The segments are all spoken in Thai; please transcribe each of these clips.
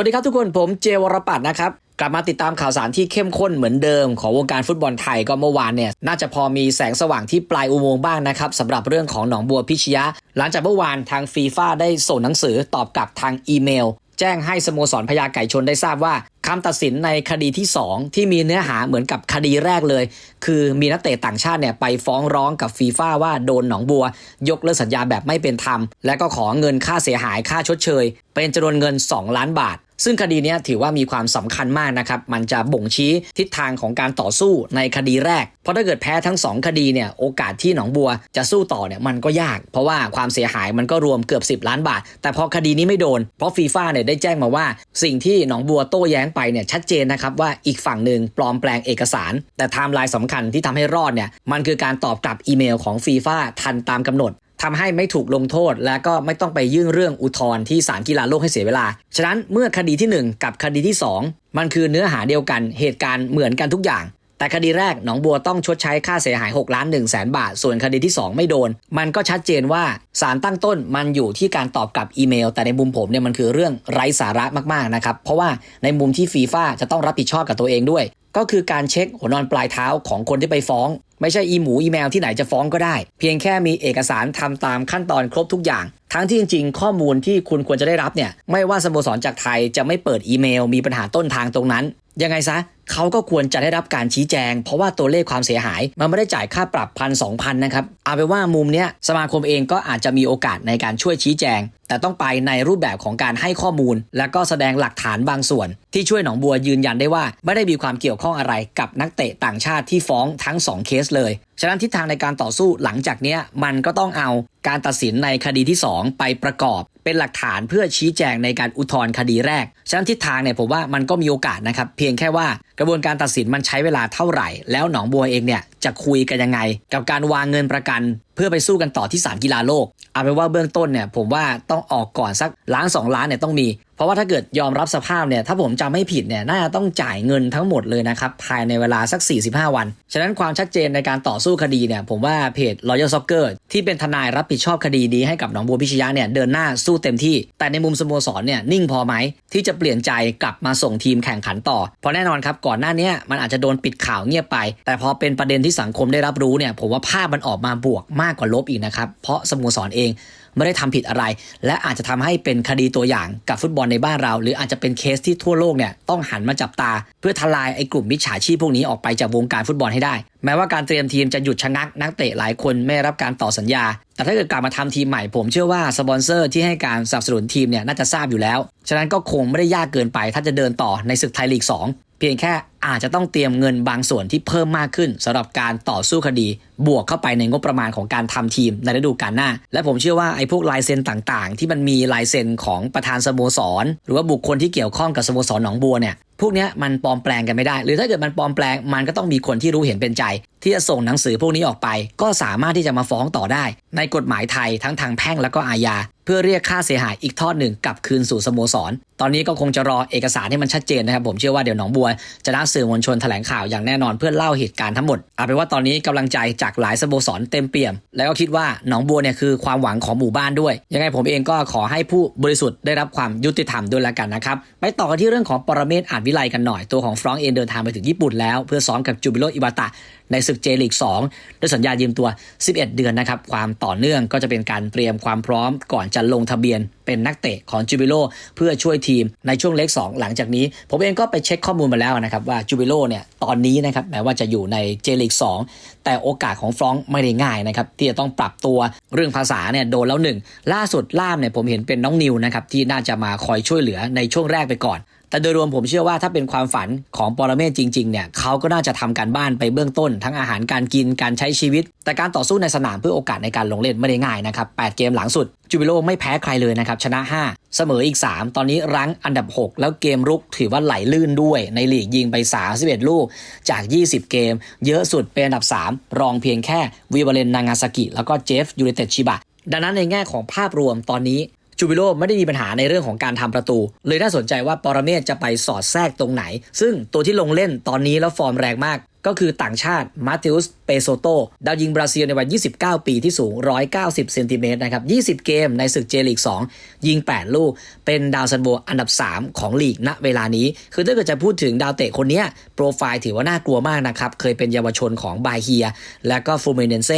วัสดีครับทุกคนผมเจวรปัตนะครับ กลับมาติดตามข่าวสารที่เข้มข้นเหมือนเดิมของวงการฟุตบอลไทยก็เมื่อวานเนี่ย น่าจะพอมีแสงสว่างที่ปลายอุโมงค์บ้างนะครับสำหรับเรื่องของหนองบัวพิชยะ หลังจากเมื่อวานทางฟีฟ่าได้ส่งหนังสือตอบกลับทางอีเมล แจ้งให้สโมสรพญาไก่ชนได้ทราบว่าคำตัดสินในคดีที่ 2 ที่มีเนื้อหาเหมือนกับคดีแรกเลย คือมีนักเตะต่างชาติเนี่ยไปฟ้องร้องกับฟีฟ่าว่าโดนหนองบัว ยกเลิกสัญญาแบบไม่เป็นธรรม และก็ขอเงินค่าเสียหายค่าชดเชย เป็นจำนวนเงิน 2 ล้านบาท ซึ่งคดีนี้ถือว่ามีความสำคัญมากนะครับมันจะบ่งชี้ทิศทางของการต่อสู้ในคดีแรก เพราะถ้าเกิดแพ้ทั้ง 2 คดีเนี่ยโอกาสที่หนองบัวจะสู้ต่อเนี่ยมันก็ยาก เพราะว่าความเสียหายมันก็รวมเกือบ 10 ล้านบาท แต่พอคดีนี้ไม่โดน เพราะฟีฟ่าเนี่ยได้แจ้งมาว่า สิ่งที่หนองบัวโต้แย้งไปเนี่ยชัดเจนนะครับว่าอีกฝั่งหนึ่งปลอมแปลงเอกสาร แต่ไทม์ไลน์สำคัญที่ทำให้รอดเนี่ยมันคือการตอบกลับอีเมลของฟีฟ่าทันตามกำหนด ทำให้ไม่ถูกลงโทษ และก็ไม่ต้องไปยื่นเรื่องอุทธรณ์ที่ศาลกีฬาโลกให้เสียเวลา ฉะนั้นเมื่อคดีทีหนึ่1 กับคดีที่ 2 มันคือเนื้อหาเดียวกันเหตุการณ์เหมือนกันทุกอย่าง แต่คดีแรกหนองบัวต้องชดใช้ค่าเสียหาย6ล้าน1แสนบาท ส่วนคดีที่ 2 ไม่โดน มันก็ชัดเจนว่าสารตั้งต้นมันอยู่ที่การตอบกลับอีเมล แต่ในมุมผมเนี่ยมันคือเรื่องไร้สาระมากๆนะครับเพราะว่าในมุมที่ฟีฟ่าจะต้องรับผิดชอบกับตัวเองด้วย ก็คือการเช็คหัวนอนปลายเท้าของคนที่ไปฟ้อง ไม่ใช่อีหมูอีแมวที่ไหนจะฟ้องก็ได้ เพียงแค่มีเอกสารทำตามขั้นตอนครบทุกอย่าง ทั้งที่จริง ๆ ข้อมูลที่คุณควรจะได้รับเนี่ยไม่ว่าสโมสรจากไทยจะไม่เปิดอีเมล มีปัญหาต้นทางตรงนั้น ยังไงซะเขาก็ควรจะได้รับการชี้แจง เพราะว่าตัวเลขความเสียหาย มันไม่ได้จ่ายค่าปรับพันสองพันนะครับ เอาไปว่ามุมเนี้ยสมาคมเองก็อาจจะมีโอกาสในการช่วยชี้แจง แต่ต้องไปในรูปแบบของการให้ข้อมูล และก็แสดงหลักฐานบางส่วน ที่ช่วยหนองบัวยืนยันได้ว่า ไม่ได้มีความเกี่ยวข้องอะไรกับนักเตะต่างชาติที่ฟ้องทั้ง 2 เคสเลย ฉะนั้นทิศทางในการต่อสู้หลังจากเนี้ยมันก็ต้องเอาการตัดสินในคดีที่ 2 ไปประกอบเป็นหลักฐานเพื่อชี้แจงในการอุทธรณ์คดีแรก ฉะนั้นทิศทางเนี่ยผมว่ามันก็มีโอกาสนะครับ เพียงแค่ว่ากระบวนการตัดสินมันใช้เวลาเท่าไหร่ แล้วหนองบัวเองเนี่ยจะคุยกันยังไง กับการวางเงินประกัน เพื่อไปสู้กันต่อที่ศาลกีฬาโลก เอาเป็นว่าเบื้องต้นเนี่ยผมว่าต้องออกก่อนสักล้านสองล้านเนี่ยต้องมี เพราะว่าถ้าเกิดยอมรับสภาพเนี่ยถ้าผมจำไม่ผิดเนี่ยน่าจะต้องจ่ายเงินทั้งหมดเลยนะครับภายในเวลาสัก 45 วัน ฉะนั้นความชัดเจนในการต่อสู้คดีเนี่ยผมว่าเพจ Royal Soccer ที่เป็นทนายรับผิดชอบคดีนี้ให้กับหนองบัวพิชยะเนี่ยเดินหน้าสู้เต็มที่ แต่ในมุมสโมสรเนี่ยนิ่งพอไหมที่จะเปลี่ยนใจกลับมาส่งทีมแข่งขันต่อ เพราะแน่นอนครับก่อนหน้านี้มันอาจจะโดนปิดข่าวเงียบไป แต่พอเป็นประเด็นที่สังคมได้รับรู้เนี่ยผมว่าภาพมันออกมาบวกมากกว่าลบอีกนะครับเพราะสโมสรเอง ไม่ได้ทำผิดอะไร และอาจจะทำให้เป็นคดีตัวอย่างกับฟุตบอลในบ้านเรา หรืออาจจะเป็นเคสที่ทั่วโลกเนี่ยต้องหันมาจับตา เพื่อทลายไอ้กลุ่มมิจฉาชีพพวกนี้ออกไปจากวงการฟุตบอลให้ได้ แม้ว่าการเตรียมทีมจะหยุดชะงักนักเตะหลายคนไม่รับการต่อสัญญา แต่ถ้าเกิดกลับมาทำทีมใหม่ผมเชื่อว่าสปอนเซอร์ที่ให้การสนับสนุนทีมเนี่ยน่าจะทราบอยู่แล้ว ฉะนั้นก็คงไม่ได้ยากเกินไปถ้าจะเดินต่อในศึกไทยลีก 2 เพียงแค่อาจจะต้องเตรียมเงินบางส่วนที่เพิ่มมากขึ้นสำหรับการต่อสู้คดี บวกเข้าไปในงบประมาณของการทำทีมในฤดูกาลหน้า และผมเชื่อว่าไอ้พวกลายเซ็นต่างๆ ที่มันมีลายเซ็นของประธานสโมสร หรือว่าบุคคลที่เกี่ยวข้องกับสโมสรหนองบัวเนี่ยพวกเนี้ยมันปลอมแปลงกันไม่ได้ หรือถ้าเกิดมันปลอมแปลงมันก็ต้องมีคนที่รู้เห็นเป็นใจที่จะส่งหนังสือพวกนี้ออกไป ก็สามารถที่จะมาฟ้องต่อได้ ในกฎหมายไทยทั้งทางแพ่งและก็อาญา เพื่อเรียกค่าเสียหายอีกทอดหนึ่งกลับคืนสู่สโมสร ตอนนี้ก็คงจะรอเอกสารให้มันชัดเจนนะครับ ผมเชื่อว่าเดี๋ยวหนองบัว จะนัดสื่อมวลชนแถลงข่าวอย่างแน่นอนเพื่อเล่าเหตุการณ์ทั้งหมดเอาเป็นว่าตอนนี้กำลังใจจากหลายสโมสรเต็มเปี่ยม แล้วก็คิดว่าหนองบัวเนี่ยคือความหวังของหมู่บ้านด้วย ยังไงผมเองก็ขอให้ผู้บริสุทธิ์ได้รับความยุติธรรมด้วยละกันนะครับไปต่อกันที่เรื่องของปรเมศอาจวิไลกันหน่อยตัวของฟรองก์เองเดินทางไปถึงญี่ปุ่นแล้วเพื่อซ้อมกับจูบิโรอิบาตะ ในศึกเจลีก2ด้วยสัญญายืมตัว 11 เดือนนะครับความต่อเนื่องก็จะเป็นการเตรียมความพร้อมก่อนจะลงทะเบียนเป็นนักเตะของจูบิโรเพื่อช่วยทีมในช่วงเล็ก 2 หลังจากนี้ ผมเองก็ไปเช็คข้อมูลมาแล้วนะครับว่าจูบิโรเนี่ยตอนนี้นะครับแม้ว่าจะอยู่ในเจลีก2แต่โอกาสของฟรองก์ไม่ได้ง่ายนะครับที่จะต้องปรับตัวเรื่องภาษาเนี่ยโดนแล้วหนึ่งล่าสุดล่ามเนี่ยผมเห็นเป็นน้องนิวนะครับที่น่าจะมาคอยช่วยเหลือในช่วงแรกไปก่อน แต่โดยรวมผมเชื่อว่าถ้าเป็นความฝันของปรเมศจริงๆเนี่ยเขาก็น่าจะทำการบ้านไปเบื้องต้น ทั้งอาหารการกินการใช้ชีวิต แต่การต่อสู้ในสนามเพื่อโอกาสในการลงเล่นไม่ได้ง่ายนะครับ 8 เกมหลังสุด จูบิโลไม่แพ้ใครเลยนะครับ ชนะ 5 เสมออีก 3 ตอนนี้รั้งอันดับ 6 แล้วเกมรุกถือว่าไหลลื่นด้วย ในลีกยิงไป 31 ลูกจาก 20 เกม เยอะสุดเป็นอันดับ 3 รองเพียงแค่วิวาเลนนางาซากิแล้วก็เจฟยูเนเต็ดชิบะดังนั้นในแง่ของภาพรวมตอนนี้ จูบิโลไม่ได้มีปัญหาในเรื่องของการทำประตู เลยน่าสนใจว่าปรเมศจะไปสอดแทรกตรงไหน ซึ่งตัวที่ลงเล่นตอนนี้แล้วฟอร์มแรงมาก ก็คือต่างชาติมาติอุสเปโซโตดาวยิงบราซิลในวัย 29 ปีที่สูง 190 เซนติเมตรนะครับ 20 เกมในศึกเจลีก 2 ยิง 8 ลูก เป็นดาวซันโบอันดับ 3 ของลีกณเวลานี้ คือถ้าเกิดจะพูดถึงดาวเตะคนนี้โปรไฟล์ถือว่าน่ากลัวมากนะครับ เคยเป็นเยาวชนของบาเฮีย และก็ฟูเมเนเซ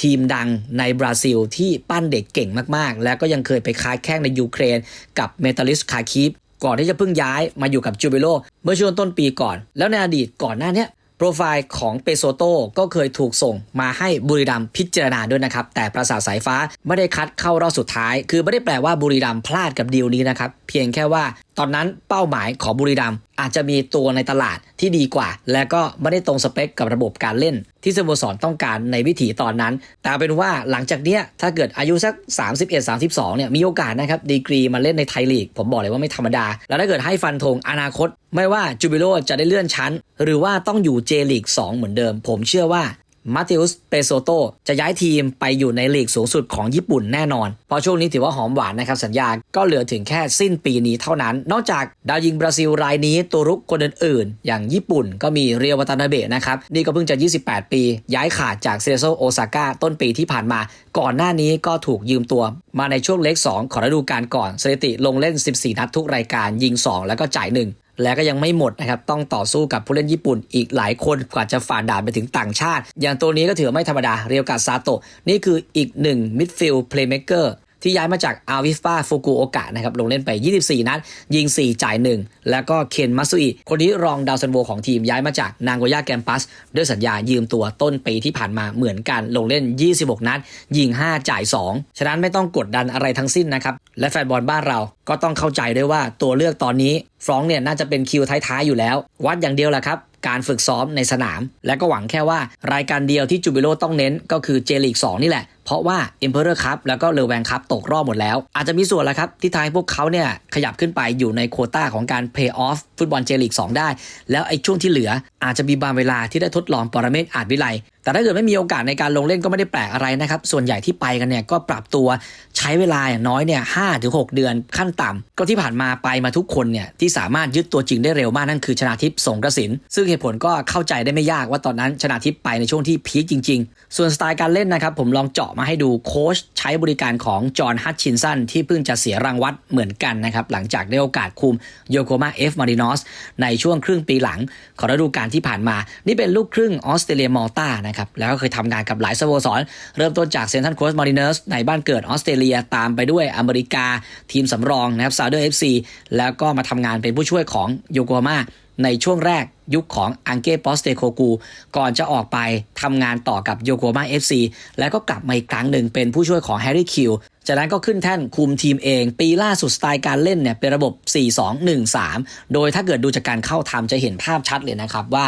ทีมดังในบราซิลที่ปั้นเด็กเก่งมากๆ แล้วก็ยังเคยไปค้าแข้งในยูเครน กับเมทัลลิสคาคีฟก่อนที่จะเพิ่งย้ายมาอยู่กับจูเบโลเมื่อช่วงต้นปีก่อน แล้วในอดีตก่อนหน้านี้ รไฟล์ของเปโซโตก็เคยถูกส่งมาให้บุรีรัมพิจารณาด้วยนะครับ แต่ประสาทสายฟ้าไม่ได้คัดเข้ารอบสุดท้าย คือไม่ได้แปลว่าบุรีรัมพลาดกับดีลนี้นะครับ เพียงแค่ว่าตอนนั้นเป้าหมายของบุรีรัมย์อาจจะมีตัวในตลาดที่ดีกว่า และก็ไม่ได้ตรงสเปคกับระบบการเล่น ที่สโมสรต้องการในวิถีตอนนั้น แต่เป็นว่าหลังจากเนี้ยถ้าเกิดอายุสัก 31-32 เนี่ยมีโอกาสนะครับดีกรีมาเล่นในไทยลีก ผมบอกเลยว่าไม่ธรรมดา แล้วถ้าเกิดให้ฟันธงอนาคต ไม่ว่าจูบิโลจะได้เลื่อนชั้น หรือว่าต้องอยู่เจลีก2เหมือนเดิม ผมเชื่อว่า มาติอุสเปโซโตจะย้ายทีมไปอยู่ในลีกสูงสุดของญี่ปุ่นแน่นอน เพราะช่วงนี้ถือว่าหอมหวานนะครับสัญญาก็เหลือถึงแค่สิ้นปีนี้เท่านั้น นอกจากดาวยิงบราซิลรายนี้ตัวรุกคนอื่นๆ อย่างญี่ปุ่นก็มีเรียววัตานาเบะนะครับ นี่ก็เพิ่งจะ 28 ปี ย้ายขาดจากเซโซโอซาก้าต้นปีที่ผ่านมา ก่อนหน้านี้ก็ถูกยืมตัวมาในช่วงเล็ก 2 ของฤดูกาลก่อนสถิติลงเล่น 14 นัดทุกรายการยิง 2 แล้วก็จ่าย1 และก็ยังไม่หมดนะครับ ต้องต่อสู้กับผู้เล่นญี่ปุ่นอีกหลายคนกว่าจะฝ่าด่านไปถึงต่างชาติ อย่างตัวนี้ก็ถือไม่ธรรมดาเรียวกาซาโตะนี่คืออีกหนึ่งมิดฟิลด์เพลย์เม k เกอร์ที่ย้ายมาจากอาวิสปาฟูกุโอกะนะครับ ลงเล่นไป 24 นัด ยิง 4 จ่าย 1 แล้วก็เคนมัสุอิคนนี้รองดาวซันโวของทีมย้ายมาจากนางโกย่าแกมปัส ด้วยสัญญายืมตัวต้นปีที่ผ่านมาเหมือนกัน ลงเล่น 26 นัด ยิง 5 จ่าย 2 ฉะนั้นไม่ต้องกดดันอะไรทั้งสิ้นนะครับ และแฟนบอลบ้านเราก็ต้องเข้าใจด้วยว่าตัวเลือกตอนนี้ฟรองก์เนี่ยน่าจะเป็นคิวท้ายๆอยู่แล้ว วัดอย่างเดียวแหละครับ การฝึกซ้อมในสนาม และก็หวังแค่ว่ารายการเดียวที่จูบิโลต้องเน้นก็คือเจลีก2นี่แหละเพราะว่า Emperor Cup แล้วก็เลอแวงคัพตกรอบหมดแล้ว อาจจะมีส่วนแหละครับ ที่ทำให้พวกเขาเนี่ยขยับขึ้นไปอยู่ในโคต้าของการ Play Off ฟุตบอลเจลีก 2 ได้ แล้วไอ้ช่วงที่เหลืออาจจะมีบางเวลาที่ได้ทดลองปรเมศอาจวิไลแต่ถ้าเกิดไม่มีโอกาสในการลงเล่นก็ไม่ได้แปลกอะไรนะครับ ส่วนใหญ่ที่ไปกันเนี่ยก็ปรับตัวใช้เวลาอย่างน้อยเนี่ยห้าถึงหเดือนขั้นต่ำก็ที่ผ่านมาไปมาทุกคนเนี่ยที่สามารถยึดตัวจริงได้เร็วมากนั่นคือชนาทิพย์สงกระสิน ซึ่งเหตุผลก็เข้าใจได้ไม่ยากว่าตอนนั้นชนาทิพย์ไปในช่วงที่พีคจริง ๆ ส่วนสไตล์การเล่นนะครับผมลองเจาะมาให้ดูโค้ชใช้บริการของจอห์นฮัตชินสันที่เพิ่งจะเสียรางวัลเหมือนกันนะครับ หลังจากได้โอกาสคุมโยโกมาเอฟมารินอสในช่วงครึ่งปีหลัง ของฤดูกาลที่ผ่านมา นี่เป็นลูกครึ่งออสเตรเลียมอลตานะครับ แล้วก็เคยทำงานกับหลายสโมสร เริ่มต้นจากเซนทันโคสมาริเนอร์สในบ้านเกิดออสเตรเลียตามไปด้วยอเมริกาทีมสำรองนะครับซาเดอร์เอฟซีแล้วก็มาทำงานเป็นผู้ช่วยของโยโกมาในช่วงแรก ยุคของอังเก้ปอสเตโคกูก่อนจะออกไปทำงานต่อกับโยโกมาเอฟซีแล้วก็กลับมาอีกครั้งหนึ่งเป็นผู้ช่วยของแฮร์รี่คิวจากนั้นก็ขึ้นแท่นคุมทีมเอง ปีล่าสุดสไตล์การเล่นเนี่ยเป็นระบบ 4-2-1-3 โดยถ้าเกิดดูจากการเข้าทำจะเห็นภาพชัดเลยนะครับว่า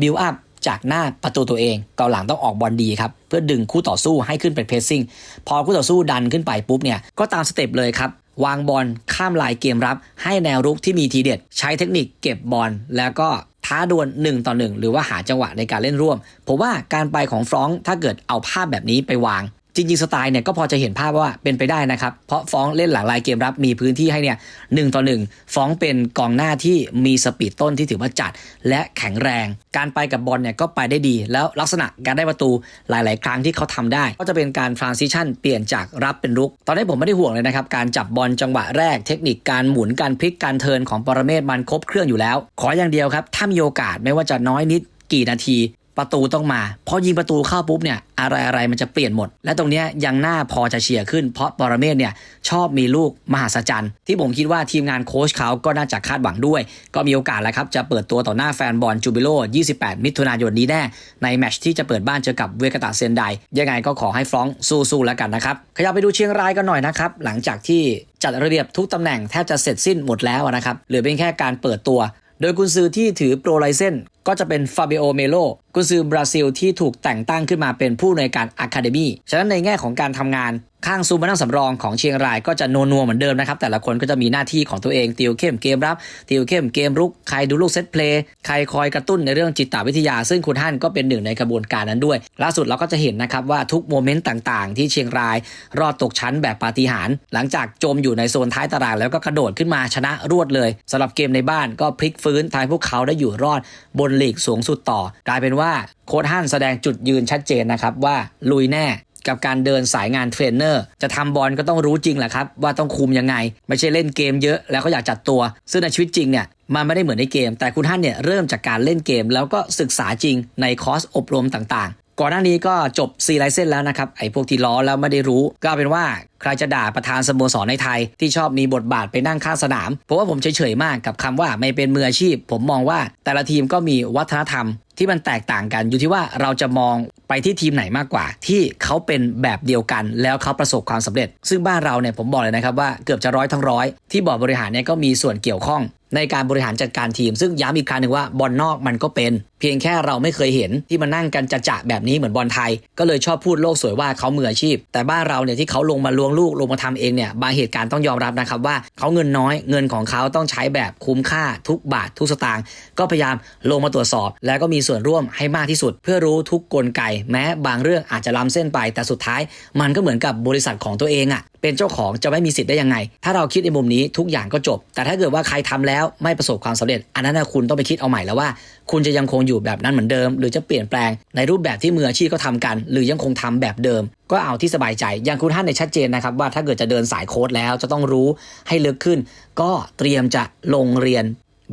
บิลอัพจากหน้าประตูตัวเองเกาหลังต้องออกบอลดีครับ เพื่อดึงคู่ต่อสู้ให้ขึ้นเป็นเพรสซิ่ง พอคู่ต่อสู้ดันขึ้นไปปุ๊บเนี่ย ก็ตามสเต็ปเลยครับ วางบอลข้ามลายเกมรับ ให้แนวรุกที่มีทีเด็ด ใช้เทคนิคเก็บบอลแล้วก็ ท้าดวล1ต่อ1หรือว่าหาจังหวะในการเล่นร่วม ผมว่าการไปของฟรองก์ถ้าเกิดเอาภาพแบบนี้ไปวาง จริงๆสไตล์เนี่ยก็พอจะเห็นภาพว่าเป็นไปได้นะครับ เพราะฟ้องเล่นหลังลายเกมรับมีพื้นที่ให้เนี่ยหต่อหนึ่งฟ้องเป็นกองหน้าที่มีสปีดต้นที่ถือว่าจัด และแข็งแรง การไปกับบอลเนี่ยก็ไปได้ดี แล้วลักษณะการได้ประตูหลาย ๆ ครั้งที่เขาทำได้ ก็จะเป็นการทรานซิชันเปลี่ยนจากรับเป็นรุก ตอนนี้ผมไม่ได้ห่วงเลยนะครับการจับบอลจังหวะแรกเทคนิคการหมุนการพลิกการเทิร์นของปรเมศมันครบเครื่องอยู่แล้ว ขออย่างเดียวครับถ้ามีโอกาสไม่ว่าจะน้อยนิดกี่นาที ประตูต้องมาพอยิงประตูเข้าปุ๊บเนี่ยอะไรอะไรมันจะเปลี่ยนหมด และตรงนี้ยังน่าพอจะเชียร์ขึ้น เพราะปรเมศเนี่ยชอบมีลูกมหัศจรรย์ ที่ผมคิดว่าทีมงานโค้ชเขาก็น่าจะคาดหวังด้วย ก็มีโอกาสแล้วครับจะเปิดตัวต่อหน้าแฟนบอลจูบิโล 28 มิถุนายนนี้แน่ ในแมตช์ที่จะเปิดบ้านเจอกับเวกาตาเซนไดยังไงก็ขอให้ฟรองสู้ๆแล้วกันนะครับขยับไปดูเชียงรายกันหน่อยนะครับหลังจากที่จัดระเบียบทุกตำแหน่งแทบจะเสร็จสิ้นหมดแล้วนะครับเหลือเพียงแค่การเปิดตัว โดยกุนซือที่ถือโปรไลเซนก็จะเป็นฟาเบโอเมโล กุนซือบราซิลที่ถูกแต่งตั้งขึ้นมาเป็นผู้ในวยการอะคาเดมี่ฉะนั้นในแง่ของการทำงานข้างซูมานั่งสำรองของเชียงรายก็จะนัวนัวเหมือนเดิมนะครับ แต่ละคนก็จะมีหน้าที่ของตัวเองติวเข้มเกมรับ ติวเข้มเกมรุก ใครดูลูกเซตเพลย์ใครคอยกระตุ้นในเรื่องจิตวิทยา ซึ่งคุณท่านก็เป็นหนึ่งในกระบวนการนั้นด้วย ล่าสุดเราก็จะเห็นนะครับว่าทุกโมเมนต์ต่างๆ ที่เชียงราย รอดตกชั้นแบบปาฏิหาริย์หลังจากจมอยู่ในโซนท้ายตารางแล้วก็กระโดดขึ้นมาชนะรวดเลยสำหรับเกมในบ้านก็พลิกฟื้นทำให้พวกเขาได้อยู่รอดบนลีกสูงสุดต่อกลายเป็นว่าว่าโค้ดฮั่นแสดงจุดยืนชัดเจนนะครับว่าลุยแน่กับการเดินสายงานเทรนเนอร์ จะทำบอลก็ต้องรู้จริงแหละครับ ว่าต้องคุมยังไง ไม่ใช่เล่นเกมเยอะแล้วก็อยากจัดตัว ซึ่งในชีวิตจริงเนี่ยมันไม่ได้เหมือนในเกม แต่คุณท่านเนี่ยเริ่มจากการเล่นเกม แล้วก็ศึกษาจริงในคอร์สอบรมต่าง ก่อนหน้านี้ก็จบซีไลเซนแล้วนะครับไอ้พวกที่ล้อแล้วไม่ได้รู้ ก็เป็นว่าใครจะด่าประธานสโมสรในไทย ที่ชอบมีบทบาทไปนั่งข้างสนาม เพราะว่าผมเฉยๆมากกับคำว่าไม่เป็นมืออาชีพ ผมมองว่าแต่ละทีมก็มีวัฒนธรรมที่มันแตกต่างกันอยู่ที่ว่าเราจะมองไปที่ทีมไหนมากกว่า ที่เขาเป็นแบบเดียวกัน แล้วเขาประสบความสำเร็จ ซึ่งบ้านเราเนี่ยผมบอกเลยนะครับว่าเกือบจะร้อยทั้งร้อยที่บอร์ดบริหารเนี่ยก็มีส่วนเกี่ยวข้องในการบริหารจัดการทีม ซึ่งย้ำอีกครั้งหนึ่งว่าบอลนอกมันก็เป็น เพียงแค่เราไม่เคยเห็นที่มานั่งกันจะจะๆแบบนี้เหมือนบอลไทย ก็เลยชอบพูดโลกสวยว่าเขามืออาชีพ แต่บ้านเราเนี่ยที่เขาลงมาล้วงลูกลงมาทำเองเนี่ยบางเหตุการณ์ต้องยอมรับนะครับว่าเขาเงินน้อยเงินของเขาต้องใช้แบบคุ้มค่าทุกบาททุกสตางค์ก็พยายามลงมาตรวจสอบ แล้วก็มีส่วนร่วมให้มากที่สุด เพื่อรู้ทุกกลไก แม้บางเรื่องอาจจะล้ำเส้นไป แต่สุดท้าย มันก็เหมือนกับบริษัทของตัวเองอะ่ะเป็นเจ้าของจะไม่มีสิทธิ์ได้ยังไง ถ้าเราคิดในมุมนี้ทุกอย่างก็จบ แต่ถ้าเกิดว่าใครทำแล้วไม่ประสบความสำเร็จ อันนั้นนะคุณต้องไปคิดเอาใหม่แล้วว่า คุณจะยังคงอยู่แบบนั้นเหมือนเดิม หรือจะเปลี่ยนแปลงในรูปแบบที่มืออาชีพก็ทำกัน หรือยังคงทำแบบเดิม ก็เอาที่สบายใจ อย่างคุณท่านในชัดเจนนะครับว่าถ้าเกิดจะเดินสายโค้ดแล้วจะต้องรู้ให้ลึกขึ้น ก็เตรียมจะลงเรียน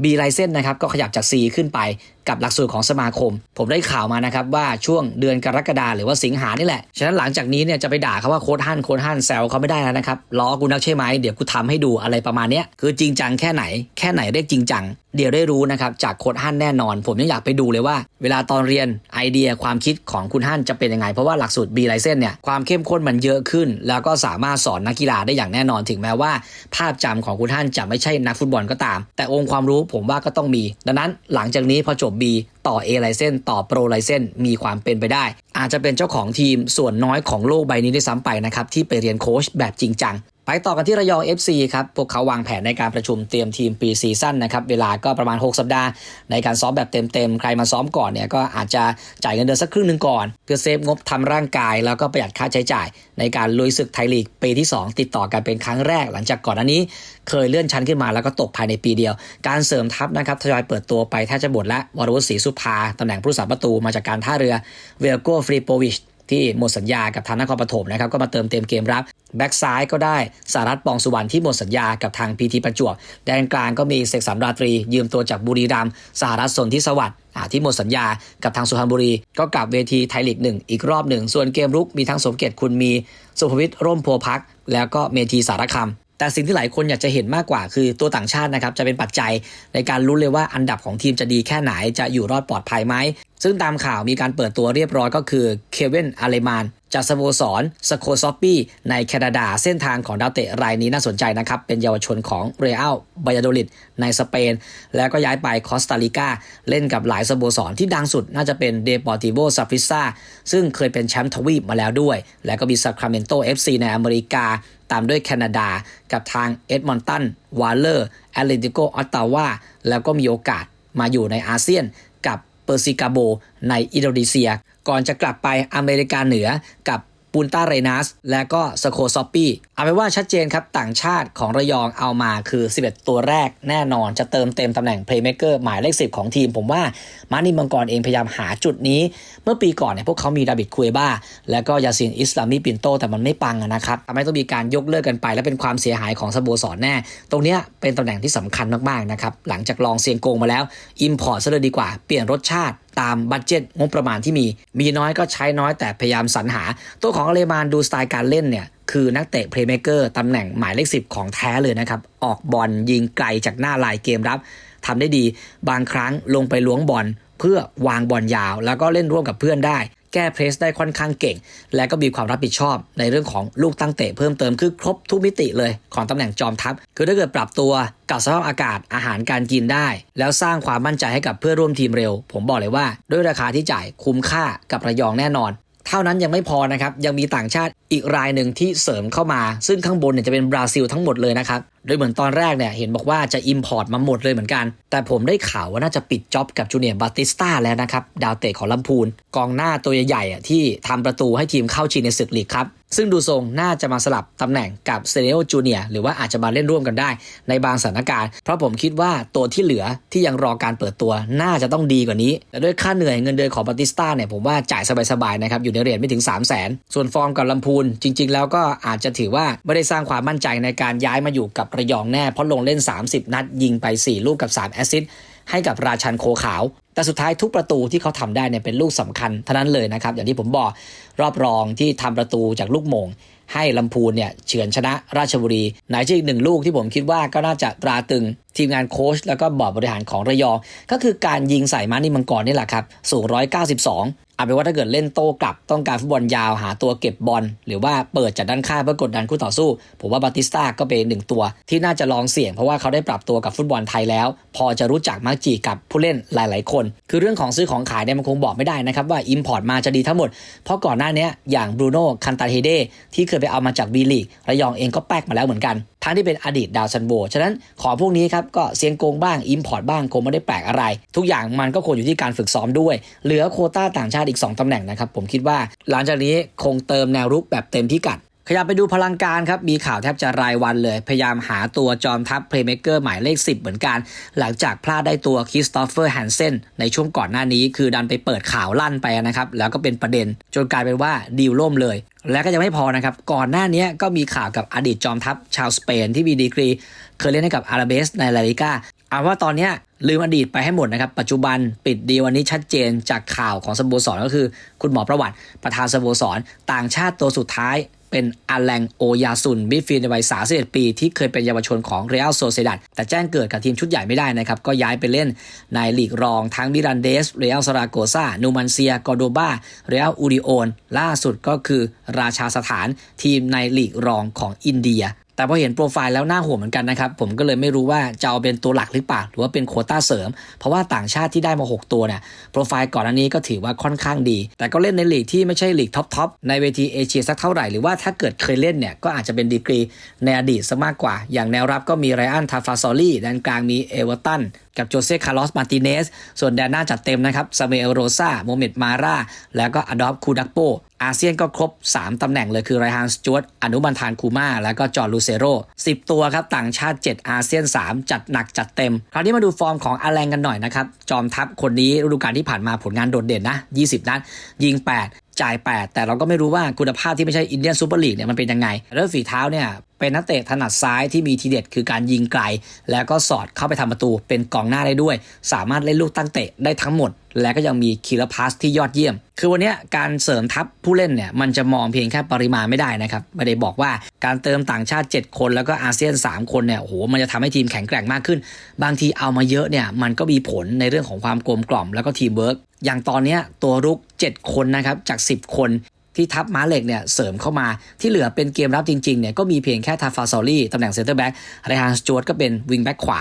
B ไลเซนนะครับก็ขยับจาก C ขึ้นไปกับหลักสูตรของสมาคม ผมได้ข่าวมานะครับว่าช่วงเดือนกรกฎาหรือว่าสิงหานี่แหละ ฉะนั้นหลังจากนี้เนี่ยจะไปด่าเขาว่าโค้ดฮั่นโค้ดฮั่นแซวเขาไม่ได้แล้วนะครับล้อกูนักใช่ไหมเดี๋ยวกูทำให้ดูอะไรประมาณเนี้ยคือจริงจังแค่ไหนแค่ไหนเรียกจริงจัง เดี๋ยวได้รู้นะครับจากโค้ดฮั่นแน่นอน ผมยังอยากไปดูเลยว่า เวลาตอนเรียนไอเดียความคิดของคุณฮั่นจะเป็นยังไง เพราะว่าหลักสูตร B ไลเซนเนี่ยความเข้มข้นมันเยอะขึ้น แล้วก็สามารถสอนนักกีฬาได้อย่างแน่นอนถึงแม้ว่า ภาพจำของคุณฮั่นจะไม่ใช่นักฟุตบอลก็ตาม แต่องค์ความรู้ผมว่าก็ต้องมี ดังนั้นหลังจากนี้พอจบ B ต่อ A ไลเซนต่อ Pro ไลเซนมีความเป็นไปได้ อาจจะเป็นเจ้าของทีมส่วนน้อยของโลกใบนี้ได้วยซ้ำไปนะครับที่ไปเรียนโค้ชแบบจริงจัง ไปต่อกันที่ระยอง FC ครับ พวกเขาวางแผนในการประชุมเตรียมทีมปีซีซั่นนะครับ เวลาก็ประมาณ 6 สัปดาห์ ในการซ้อมแบบเต็มๆ ใครมาซ้อมก่อนเนี่ยก็อาจจะจ่ายเงินเดือนสักครึ่งหนึ่งก่อน เพื่อเซฟงบทำร่างกาย แล้วก็ประหยัดค่าใช้จ่าย ในการลุยศึกไทยลีกปีที่ 2 ติดต่อกันเป็นครั้งแรก หลังจากก่อนหน้านี้ เคยเลื่อนชั้นขึ้นมาแล้วก็ตกภายในปีเดียว การเสริมทัพนะครับทยอยเปิดตัวไปแทบจะหมดและวรวุฒิศรีสุภาตำแหน่งผู้รักษาประตูมาจากการท่าเรือเวลโกฟรีโปวิช ที่หมดสัญญากับทางนครปฐมนะครับก็มาเติมเต็มเกมรับแบ็กซ้ายก็ได้สารัตปองสุวรรณที่หมดสัญญากับทางพีทีประจวบแดนกลางก็มีเสกสรรราตรี ยืมตัวจากบุรีรัมย์สหรัฐสนทิสวัสดิ์ที่หมดสัญญากับทางสุพรรณบุรี ก็กลับเวทีไทยลีกหนึ่งอีกรอบหนึ่ง ส่วนเกมรุกมีทั้งสมเกียรติคุณมี สุภวิทย์ร่มโพพัก แล้วก็เมธีสารคำแต่สิ่งที่หลายคนอยากจะเห็นมากกว่าคือตัวต่างชาตินะครับจะเป็นปัจจัยในการลุ้นเลยว่าอันดับของทีมจะดีแค่ไหนจะอยู่รอดปลอดภัยไหม ซึ่งตามข่าวมีการเปิดตัวเรียบร้อยก็คือเควินอาเลมานจากสโมสรสโคซอปปี้ในแคนาดาเส้นทางของดาวเตะรายนี้น่าสนใจนะครับ เป็นเยาวชนของเรอัลบายาโดลิดในสเปน แล้วก็ย้ายไปคอสตาริกาเล่นกับหลายสโมสรที่ดังสุดน่าจะเป็นเดปอร์ติโวซาฟิซาซึ่งเคยเป็นแชมป์ทวีปมาแล้วด้วย แล้วก็มีซาคราเมนโต FC ในอเมริกา ตามด้วยแคนาดา กับทางเอ็ดมอนตันวาเลอร์แอตเลติโกออตตาวาแล้วก็มีโอกาสมาอยู่ในอาเซียน เปอร์ซิกาโบในอินโดนีเซีย ก่อนจะกลับไปอเมริกาเหนือกับ ปูนต้าเรนัสและก็สโคซอปปี้เอาเป็นว่าชัดเจนครับ ต่างชาติของระยองเอามาคือ 11 ตัวแรกแน่นอนจะเติมเต็มตำแหน่งเพลย์เม k เกอร์หมายเลข 10 ของทีม ผมว่ามานิมังกรเองพยายามหาจุดนี้ เมื่อปีก่อนเนี่ยพวกเขามีดาบิดคุเอบ้า แล้วก็ยาซินอิสลามีปินโต แต่มันไม่ปังนะครับทำให้ต้องมีการยกเลิกกันไป และเป็นความเสียหายของสโมสรแน่ ตรงนี้เป็นตำแหน่งที่สำคัญมากๆนะครับหลังจากลองเซียงโกงมาแล้วอิมพอร์ตซะเลยดีกว่าเปลี่ยนรสชาติ ตามบัตเจ็ตงบประมาณที่มี มีน้อยก็ใช้น้อยแต่พยายามสรรหา ตัวของอเลมานดูสไตล์การเล่นเนี่ยคือนักเตะเพลย์เมเกอร์ตำแหน่งหมายเลขสิบของแท้เลยนะครับ ออกบอลยิงไกลจากหน้าลายเกมรับทำได้ดี บางครั้งลงไปล้วงบอลเพื่อวางบอลยาว แล้วก็เล่นร่วมกับเพื่อนได้ แก้เพรสได้ค่อนข้างเก่ง และก็มีความรับผิดชอบในเรื่องของลูกตั้งเตะเพิ่มเติมคือครบทุกมิติเลยของตำแหน่งจอมทัพ คือถ้าเกิดปรับตัวกับสภาพอากาศอาหารการกินได้ แล้วสร้างความมั่นใจให้กับเพื่อร่วมทีมเร็ว ผมบอกเลยว่า ด้วยราคาที่จ่ายคุ้มค่ากับระยองแน่นอน เท่านั้นยังไม่พอนะครับ ยังมีต่างชาติอีกรายหนึ่งที่เสริมเข้ามา ซึ่งข้างบนเนี่ยจะเป็นบราซิลทั้งหมดเลยนะครับ โดยเหมือนตอนแรกเนี่ยเห็นบอกว่าจะอิมพอร์ตมาหมดเลยเหมือนกัน แต่ผมได้ข่าวว่าน่าจะปิดจ็อบกับจูเนียร์บาติสตาแล้วนะครับ ดาวเตะของลำพูน กองหน้าตัวใหญ่ๆที่ทำประตูให้ทีมเข้าชิงในศึกลีกครับ ซึ่งดูทรงน่าจะมาสลับตำแหน่งกับเซเนโอจูเนียหรือว่าอาจจะมาเล่นร่วมกันได้ในบางสถานการณ์ เพราะผมคิดว่าตัวที่เหลือที่ยังรอการเปิดตัวน่าจะต้องดีกว่านี้และด้วยค่าเหนื่อยเงินเดือนของบาติสตาเนี่ยผมว่าจ่ายสบายๆนะครับอยู่ในเรทไม่ถึง 3 0 0 0 0นส่วนฟอร์มกับลำพูนจริง ๆ แล้วก็อาจจะถือว่าไม่ได้สร้างความมั่นใจในการย้ายมาอยู่กับระยองแน่เพราะลงเล่น 30 นัดยิงไป 4 ลูกกับ 3 แอสซิสต์ ให้กับราชันโคขาว แต่สุดท้ายทุกประตูที่เขาทำได้เนี่ยเป็นลูกสำคัญเท่านั้นเลยนะครับ อย่างที่ผมบอกรอบรองที่ทำประตูจากลูกโมง ให้ลำพูนเนี่ยเฉือนชนะราชบุรี ไหนจะอีกหนึ่งลูกที่ผมคิดว่าก็น่าจะตราตึงทีมงานโค้ชแล้วก็บอร์ดบริหารของระยอง ก็คือการยิงใส่มานี่มังกรนี่แหละครับสูง192 เอาเป็นว่าถ้าเกิดเล่นโต้กลับต้องการฟุตบอลยาวหาตัวเก็บบอลหรือว่าเปิดจากด้านข้างเพื่อกดดันคู่ต่อสู้ ผมว่าบาติสตาก็เป็นหนึ่งตัว ที่น่าจะลองเสี่ยงเพราะว่าเขาได้ปรับตัวกับฟุตบอลไทยแล้ว พอจะรู้จักมักจีกับผู้เล่นหลาย ๆ คน คือเรื่องของซื้อของขายเนี่ยมันคงบอกไม่ได้นะครับว่าอิมพอร์ตมาจะดีทั้งหมด เพราะก่อนหน้านี้อย่างบรูโน่คันตาเฮเดที่เคยไปเอามาจากบีลีกระยองเองก็แป๊กมาแล้วเหมือนกัน ทั้งที่เป็นอดีตดาวซันโบฉะนั้นของพวกนี้ครับก็เซียงโกงบ้างอิมพอร์ตบ้างคงไม่ได้แปลกอะไร ทุกอย่างมันก็ควรอยู่ที่การฝึกซ้อมด้วย เหลือโคต้าต่างชาติอีก 2ตำแหน่งนะครับผมคิดว่า หลังจากนี้คงเติมแนวรุกแบบเต็มพิกัด ขยับไปดูพลังการครับ มีข่าวแทบจะรายวันเลย พยายามหาตัวจอมทัพเพลย์เมเกอร์หมายเลข 10 เหมือนกัน หลังจากพลาดได้ตัวคริสตอฟเฟอร์แฮนเซนในช่วงก่อนหน้านี้ คือดันไปเปิดข่าวลั่นไปนะครับ แล้วก็เป็นประเด็น จนกลายเป็นว่าดีลล่มเลย และก็ยังไม่พอนะครับ ก่อนหน้านี้ก็มีข่าวกับอดีตจอมทัพชาวสเปนที่มีดีกรี เคยเล่นให้กับอาราเบสในลาลิก้าเอาว่าตอนนี้ลืมอดีตไปให้หมดนะครับ ปัจจุบันปิดดีวันนี้ชัดเจนจากข่าวของสโมสรก็คือ คุณหมอประวัติประธานสโมสรต่างชาติตัวสุดท้าย เป็นอาแลงโอยาซุนมิดฟิลด์ในวัย 31 ปี ที่เคยเป็นเยาวชนของเรอัลโซเซดัดแต่แจ้งเกิดกับทีมชุดใหญ่ไม่ได้นะครับ ก็ย้ายไปเล่นในลีกรองทั้งมิรันเดส เรอัลซาราโกซานูมันเซีย กอโดบาเรอัลอูริโอน ล่าสุดก็คือราชาสถานทีมในลีกรองของอินเดีย แต่พอเห็นโปรไฟล์แล้วน่าห่วงเหมือนกันนะครับ ผมก็เลยไม่รู้ว่าจะเอาเป็นตัวหลักหรือเปล่าหรือว่าเป็นโคต้าเสริม เพราะว่าต่างชาติที่ได้มา 6 ตัวเนี่ยโปรไฟล์ก่อนอันนี้ก็ถือว่าค่อนข้างดี แต่ก็เล่นในลีกที่ไม่ใช่ลีกท็อปทอปในเวทีเอเชียสักเท่าไหร่ หรือว่าถ้าเกิดเคยเล่นเนี่ยก็อาจจะเป็นดีกรีในอดีตซะมากกว่า อย่างแนวรับก็มีไรอันทาฟาซอลี่แดนกลางมีเอเวอร์ตันกับโจเซ่คาร์ลอส มาติเนส ส่วนแดนหน้าจัดเต็มนะครับซาเมลโรซาโมเมดมาร่า แล้วก็อดอฟคูดักโป อาเซียนก็ครบ 3 ตำแหน่งเลยคือไรฮันสจวตอนุบันทานคูมาแล้วก็จอร์ลูเซโร10 ตัวครับ ต่างชาติ 7 อาเซียน 3 จัดหนักจัดเต็ม คราวนี้มาดูฟอร์มของอาแลงกันหน่อยนะครับ จอมทัพคนนี้ฤดูกาลที่ผ่านมาผลงานโดดเด่นนะ 20 นัดยิง 8 จ่าย 8 แต่เราก็ไม่รู้ว่าคุณภาพที่ไม่ใช่อินเดียนซูเปอร์ลีกเนี่ยมันเป็นยังไงเรื่องฝีเท้าเนี่ยเป็นนักเตะถนัดซ้ายที่มีทีเด็ดคือการยิงไกล แล้วก็สอดเข้าไปทำประตูเป็นกองหน้าได้ด้วย สามารถเล่นลูกตั้งเตะได้ทั้งหมด และก็ยังมีคิลพาสที่ยอดเยี่ยม คือวันนี้การเสริมทัพผู้เล่นเนี่ยมันจะมองเพียงแค่ปริมาณไม่ได้นะครับไม่ได้บอกว่าการเติมต่างชาติ 7 คนแล้วก็อาเซียน 3 คนเนี่ยโอ้โหมันจะทำให้ทีมแข็งแกร่งมากขึ้น บางทีเอามาเยอะเนี่ยมันก็มีผลในเรื่องของความกลมกล่อมแล้วก็ทีมเวิร์กอย่างตอนนี้ตัวรุก 7 คนนะครับจาก 10 คนที่ทัพม้าเหล็กเนี่ยเสริมเข้ามาที่เหลือเป็นเกมรับจริงๆเนี่ยก็มีเพียงแค่ทาฟาซอรี่ตำแหน่งเซนเตอร์แบ็กไรฮันสจวตก็เป็นวิงแบ็กขวา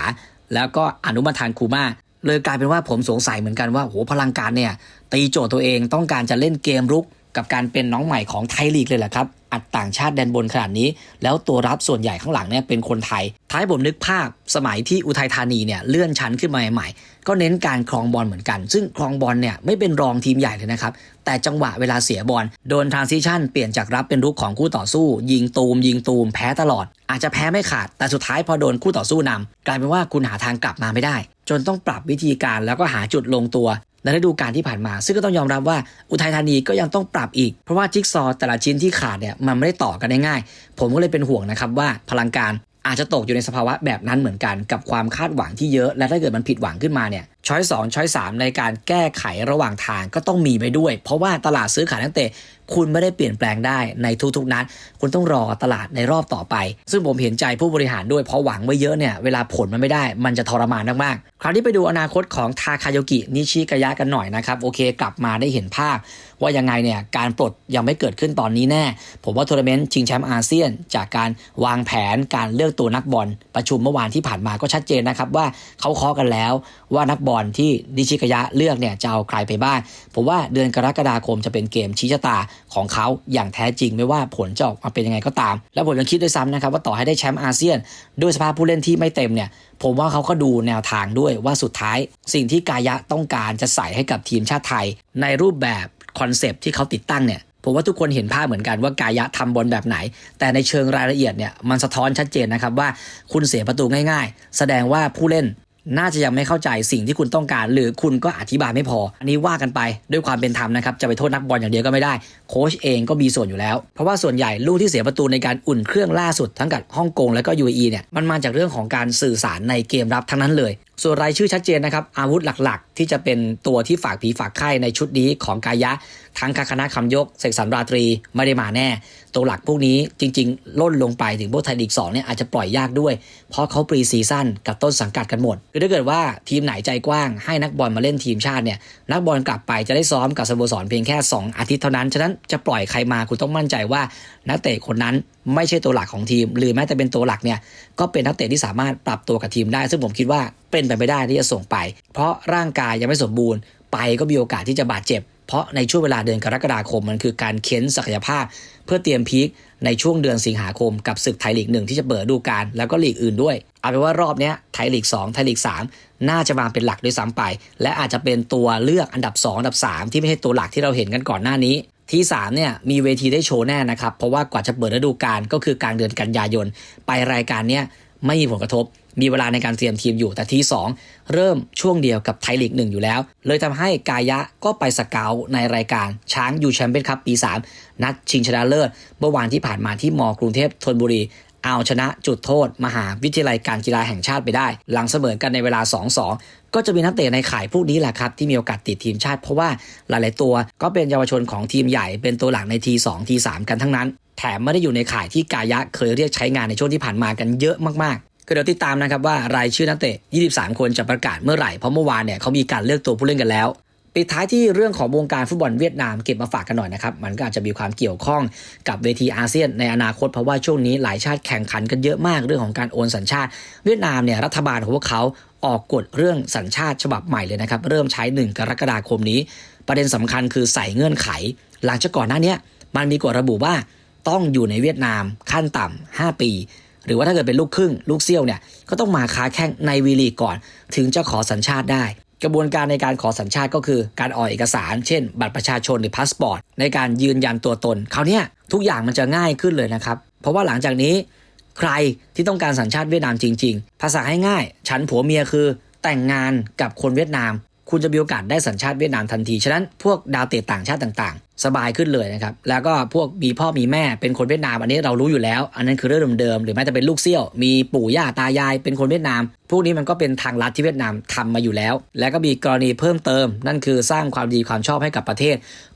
แล้วก็อนุมาทานคูมา เลยกลายเป็นว่าผมสงสัยเหมือนกันว่าโหพลังการเนี่ยตีโจทย์ตัวเองต้องการจะเล่นเกมรุกกับการเป็นน้องใหม่ของไทยลีกเลยแหละครับ อัดต่างชาติแดนบนขนาดนี้ แล้วตัวรับส่วนใหญ่ข้างหลังเนี่ยเป็นคนไทย ท้ายผมนึกภาพสมัยที่อุทัยธานีเนี่ยเลื่อนชั้นขึ้นมาใหม่ๆ ก็เน้นการครองบอลเหมือนกัน ซึ่งครองบอลเนี่ยไม่เป็นรองทีมใหญ่เลยนะครับ แต่จังหวะเวลาเสียบอลโดนทรานซิชันเปลี่ยนจากรับเป็นรุกของคู่ต่อสู้ ยิงตูม ยิงตูมแพ้ตลอด อาจจะแพ้ไม่ขาด แต่สุดท้ายพอโดนคู่ต่อสู้นำกลายเป็นว่าคุณหาทางกลับมาไม่ได้ จนต้องปรับวิธีการแล้วก็หาจุดลงตัว ในฤดูกาลที่ผ่านมา ซึ่งก็ต้องยอมรับว่าอุทัยธานีก็ยังต้องปรับอีก เพราะว่าจิ๊กซอแต่ละชิ้นที่ขาดเนี่ยมันไม่ได้ต่อกันง่ายผมก็เลยเป็นห่วงนะครับว่าพลังการอาจจะตกอยู่ในสภาวะแบบนั้นเหมือนกันกับความคาดหวังที่เยอะ และถ้าเกิดมันผิดหวังขึ้นมาเนี่ย ช้อยสองช้อยสามในการแก้ไขระหว่างทางก็ต้องมีไปด้วย เพราะว่าตลาดซื้อขายนักเตะคุณไม่ได้เปลี่ยนแปลงได้ในทุกๆนัดคุณต้องรอตลาดในรอบต่อไป ซึ่งผมเห็นใจผู้บริหารด้วยเพราะหวังไว้เยอะเนี่ยเวลาผลมันไม่ได้ มันจะทรมานมากๆคราวนี้ไปดูอนาคตของทาคายกินิชิกายะกันหน่อยนะครับ โอเค กลับมาได้เห็นภาพ ว่ายังไงเนี่ยการปลดยังไม่เกิดขึ้นตอนนี้แน่ ผมว่าทัวร์นาเมนต์ชิงแชมป์อาเซียน จากการวางแผนการเลือกตัวนักบอลประชุมเมื่อวานที่ผ่านมาก็ชัดเจนนะครับว่าเขาเคาะกันแล้วว่านักบอลที่นิชิกยะเลือกเนี่ยจะเอาใครไปบ้างผมว่าเดือนกรกฎาคมจะเป็นเกมชี้ชะตาของเขาอย่างแท้จริงไม่ว่าผลจะออกมาเป็นยังไงก็ตาม แล้วผมยังคิดด้วยซ้ำนะครับว่าต่อให้ได้แชมป์อาเซียน ด้วยสภาพผู้เล่นที่ไม่เต็มเนี่ยผมว่าเขาก็ดูแนวทางด้วยว่าสุดท้าย สิ่งที่กายะต้องการจะใส่ให้กับทีมชาติไทย ในรูปแบบคอนเซปที่เขาติดตั้งเนี่ยผมว่าทุกคนเห็นภาพเหมือนกันว่ากายะทำบอลแบบไหน แต่ในเชิงรายละเอียดเนี่ยมันสะท้อนชัดเจนนะครับว่าคุณเสียประตูง่าย ๆ แสดงว่าผู้เล่น น่าจะยังไม่เข้าใจสิ่งที่คุณต้องการ หรือคุณก็อธิบายไม่พอ อันนี้ว่ากันไปด้วยความเป็นธรรมนะครับ จะไปโทษนักบอลอย่างเดียวก็ไม่ได้ โค้ชเองก็มีส่วนอยู่แล้ว เพราะว่าส่วนใหญ่ลูกที่เสียประตูในการอุ่นเครื่องล่าสุดทั้งกับฮ่องกงและก็ UAE เนี่ยมันมาจากเรื่องของการสื่อสารในเกมรับทั้งนั้นเลย ส่วนรายชื่อชัดเจนนะครับ อาวุธหลักๆ ที่จะเป็นตัวที่ฝากผีฝากไข่ในชุดนี้ของกายะ ทั้งคาคณะคำยกเสกสรรราตรีไม่ได้มาแน่ ตัวหลักพวกนี้จริงๆ ล่นลงไปถึงพวกไทยลีก2เนี่ยอาจจะปล่อยยากด้วย เพราะเขาปรีซีซั่นกับต้นสังกัดกันหมดคือถ้าเกิดว่าทีมไหนใจกว้าง ให้นักบอลมาเล่นทีมชาติเนี่ยนักบอลกลับไปจะได้ซ้อมกับสโมสรเพียงแค่ 2 อาทิตย์เท่านั้นฉะนั้นจะปล่อยใครมาคุณต้องมั่นใจว่านักเตะคนนั้น ไม่ใช่ตัวหลักของทีม หรือแม้แต่เป็นตัวหลักเนี่ยก็เป็นนักเตะที่สามารถปรับตัวกับทีมได้ ซึ่งผมคิดว่าเป็นไปไม่ได้ที่จะส่งไป เพราะร่างกายยังไม่สมบูรณ์ ไปก็มีโอกาสที่จะบาดเจ็บ เพราะในช่วงเวลาเดือนกรกฎาคมมันคือการเค้นศักยภาพ เพื่อเตรียมพีคในช่วงเดือนสิงหาคมกับศึกไทยลีกหนึ่งที่จะเปิดดูกาลแล้วก็ลีกอื่นด้วย เอาเป็นว่ารอบนี้ไทยลีก 2 ไทยลีก 3 น่าจะมาเป็นหลักด้วยซ้ำไป และอาจจะเป็นตัวเลือกอันดับ 2 อันดับ 3 ที่ไม่ใช่ตัวหลักที่เราเห็นกันก่อนหน้านี้ ที่3เนี่ยมีเวทีได้โชว์แน่นะครับ เพราะว่ากว่าจะเปิดฤดูกาลก็คือกลางเดือนกันยายน ไปรายการเนี้ยไม่มีผลกระทบ มีเวลาในการเตรียมทีมอยู่แต่ที่2เริ่มช่วงเดียวกับไทยลีกหนึ่งอยู่แล้ว เลยทำให้กายะก็ไปสเกาในรายการช้างยูแชมเปี้ยนคัพปี 3 นัดชิงชนะเลิศเมื่อวานที่ผ่านมาที่มกรุงเทพธนบุรี เอาชนะจุดโทษ มหาวิทยาลัยการกีฬาแห่งชาติไปได้ หลังเสมอกันในเวลา 2-2 ก็จะมีนักเตะในข่ายพวกนี้แหละครับ ที่มีโอกาสติดทีมชาติ เพราะว่าหลาย ๆ ตัวก็เป็นเยาวชนของทีมใหญ่เป็นตัวหลักในทีสองทีสกันทั้งนั้น แถมไม่ได้อยู่ในข่ายที่กายะเคยเรียกใช้งานในช่วงที่ผ่านมากันเยอะมากๆก็เดี๋ยวติดตามนะครับว่ารายชื่อนักเตะ 23 คนจะประกาศเมื่อไหร่ เพราะเมื่อวานเนี่ยเขามีการเลือกตัวผู้เล่นกันแล้ว ปิดท้ายที่เรื่องของวงการฟุตบอลเวียดนามเก็บมาฝากกันหน่อยนะครับ มันก็อาจจะมีความเกี่ยวข้องกับเวทีอาเซียนในอนาคตเพราะว่าช่วงนี้หลายชาติแข่งขันกันเยอะมากเรื่องของการโอนสัญชาติ เวียดนามเนี่ยรัฐบาลของพวกเขาออกกฎเรื่องสัญชาติฉบับใหม่เลยนะครับ เริ่มใช้ 1 กรกฎาคมนี้ ประเด็นสำคัญคือใส่เงื่อนไข หลังจากก่อนหน้านี้มันมีกฎระบุว่าต้องอยู่ในเวียดนามขั้นต่ำ5ปี หรือว่าถ้าเกิดเป็นลูกครึ่ง ลูกเซี่ยวเนี่ยก็ต้องมาค้าแข่งในวีลีก่อน ถึงจะขอสัญชาติได้ กระบวนการในการขอสัญชาติก็คือการออกเอกสาร เช่น บัตรประชาชนหรือพาสปอร์ตในการยืนยันตัวตนคราวนี้ทุกอย่างมันจะง่ายขึ้นเลยนะครับ เพราะว่าหลังจากนี้ใครที่ต้องการสัญชาติเวียดนามจริง ๆ ภาษาให้ง่าย ฉันผัวเมียคือแต่งงานกับคนเวียดนาม คุณจะมีโอกาสได้สัญชาติเวียดนามทันที ฉะนั้นพวกดาวเตะต่างชาติต่างๆ สบายขึ้นเลยนะครับ แล้วก็พวกมีพ่อมีแม่เป็นคนเวียดนามอันนี้เรารู้อยู่แล้ว อันนั้นคือเรื่องเดิมๆหรือแม้แต่เป็นลูกเซี่ยว มีปู่ย่าตายายเป็นคนเวียดนาม พวกนี้มันก็เป็นทางลัดที่เวียดนามทำมาอยู่แล้ว แล้วก็มีกรณีเพิ่มเติม นั่นคือสร้างความดีความชอบให้กับประเทศ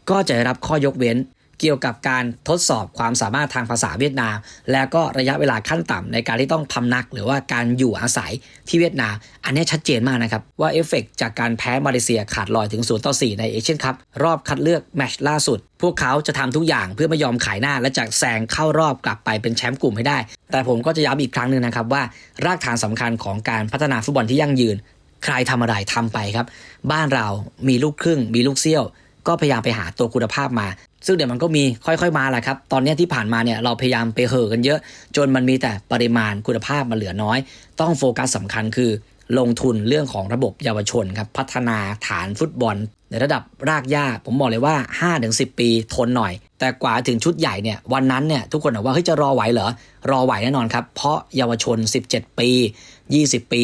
ก็จะได้รับข้อยกเว้น เกี่ยวกับการทดสอบความสามารถทางภาษาเวียดนาม แล้วก็ระยะเวลาขั้นต่ำในการที่ต้องพำนัก หรือว่าการอยู่อาศัยที่เวียดนาม อันนี้ชัดเจนมากนะครับ ว่าเอฟเฟกจากการแพ้มาเลเซียขาดลอยถึง0ต่อ4ในเอเชียนคัพรอบคัดเลือกแมชล่าสุด พวกเขาจะทำทุกอย่างเพื่อไม่ยอมขายหน้า และจะแซงเข้ารอบกลับไปเป็นแชมป์กลุ่มให้ได้ แต่ผมก็จะย้ำอีกครั้งหนึ่งนะครับว่ารากฐานสำคัญของการพัฒนาฟุตบอลที่ยั่งยืน ใครทำอะไรทำไปครับ บ้านเรามีลูกครึ่ง มีลูกเซี่ยวก็พยายามไปหาตัวคุณภาพมา ซึ่งเดี๋ยวมันก็มีค่อยๆมาแหละครับ ตอนนี้ที่ผ่านมาเนี่ยเราพยายามไปเห่อกันเยอะ จนมันมีแต่ปริมาณคุณภาพมันเหลือน้อย ต้องโฟกัสสำคัญคือ ลงทุนเรื่องของระบบเยาวชนครับพัฒนาฐานฟุตบอล ในระดับรากหญ้าผมบอกเลยว่า 5-10 ปีทนหน่อย แต่กว่าถึงชุดใหญ่เนี่ยวันนั้นเนี่ยทุกคนบอกว่าเฮ้ยจะรอไหวเหรอรอไหวแน่นอนครับเพราะเยาวชน 17 ปี 20 ปี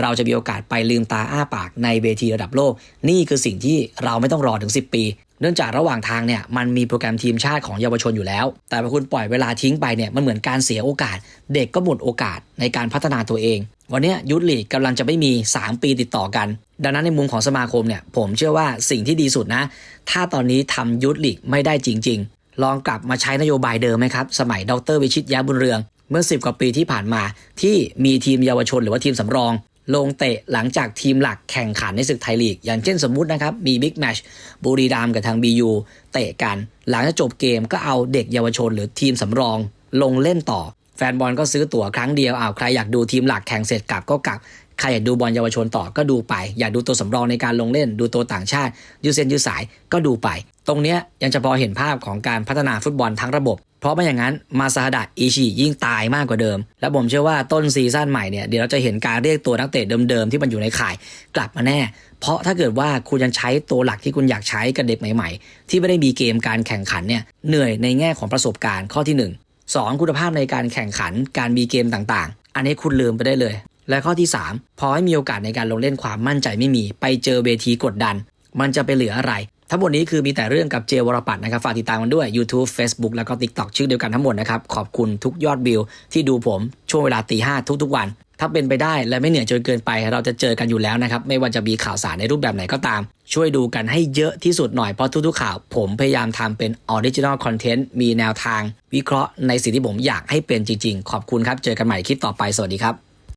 เราจะมีโอกาสไปลืมตาอ้าปากในเวทีระดับโลก นี่คือสิ่งที่เราไม่ต้องรอถึง 10 ปีเนื่องจากระหว่างทางเนี่ยมันมีโปรแกรมทีมชาติของเยาวชนอยู่แล้ว แต่พอคุณปล่อยเวลาทิ้งไปเนี่ยมันเหมือนการเสียโอกาส เด็กก็หมดโอกาสในการพัฒนาตัวเอง วันนี้ยุทธลีกกำลังจะไม่มี 3 ปีติดต่อกัน ดังนั้นในมุมของสมาคมเนี่ยผมเชื่อว่าสิ่งที่ดีสุดนะ ถ้าตอนนี้ทำยุทธลีกไม่ได้จริง ๆ ลองกลับมาใช้นโยบายเดิมไหมครับสมัยดรวิชิตยาบุญเรือง เมื่อ 10 กว่าปีที่ผ่านมาที่มีทีมเยาวชน หรือว่าทีมสำรอง ลงเตะหลังจากทีมหลักแข่งขันในศึกไทยลีก อย่างเช่นสมมุตินะครับ มีบิ๊กแมชบุรีรัมกับทางบียูเตะกัน หลังจากจบเกมก็เอาเด็กเยาวชนหรือทีมสำรองลงเล่นต่อ แฟนบอลก็ซื้อตั๋วครั้งเดียวอ้าวใครอยากดูทีมหลักแข่งเสร็จกลับก็กลับ ใครอยากดูบอลเยาวชนต่อก็ดูไป อยากดูตัวสำรองในการลงเล่น ดูตัวต่างชาติ ยืดเส้นยืดสายก็ดูไป ตรงเนี้ยยังจะพอเห็นภาพของการพัฒนาฟุตบอลทั้งระบบ เพราะไม่อย่างนั้นมาซาฮาดะอิชิยิ่งตายมากกว่าเดิม และผมเชื่อว่าต้นซีซั่นใหม่เนี่ยเดี๋ยวเราจะเห็นการเรียกตัวนักเตะเดิมๆที่มันอยู่ในข่ายกลับมาแน่ เพราะถ้าเกิดว่าคุณยังใช้ตัวหลักที่คุณอยากใช้กับเด็กใหม่ ๆ ที่ไม่ได้มีเกมการแข่งขันเนี่ยเหนื่อยในแง่ของประสบการณ์ข้อที่หนึ่งสองคุณภาพในการแข่งขันการมีเกมต่างๆ อันนี้คุณลืมไปได้เลย และข้อที่ 3 พอให้มีโอกาสในการลงเล่นความมั่นใจไม่มี ไปเจอเวทีกดดัน มันจะไปเหลืออะไร ทั้งหมดนี้คือมีแต่เรื่องกับเจวรปัตนะครับ ฝากติดตามมันด้วย YouTube Facebook แล้วก็ TikTok ชื่อเดียวกันทั้งหมดนะครับ ขอบคุณทุกยอดวิว ที่ดูผมช่วงเวลาตีห้าทุกๆวัน ถ้าเป็นไปได้และไม่เหนื่อยจนเกินไป เราจะเจอกันอยู่แล้วนะครับ ไม่ว่าจะมีข่าวสารในรูปแบบไหนก็ตาม ช่วยดูกันให้เยอะที่สุดหน่อย เพราะทุกๆข่าว ผมพยายามทำเป็นออริจินอลคอนเทนต์ มีแนวทาง วิเคราะห์ในสิ่งที่ผมอยากให้เป็นจริง ๆ ขอบคุณครับ เจอกันใหม่คลิปต่อไป สวัสดีครับ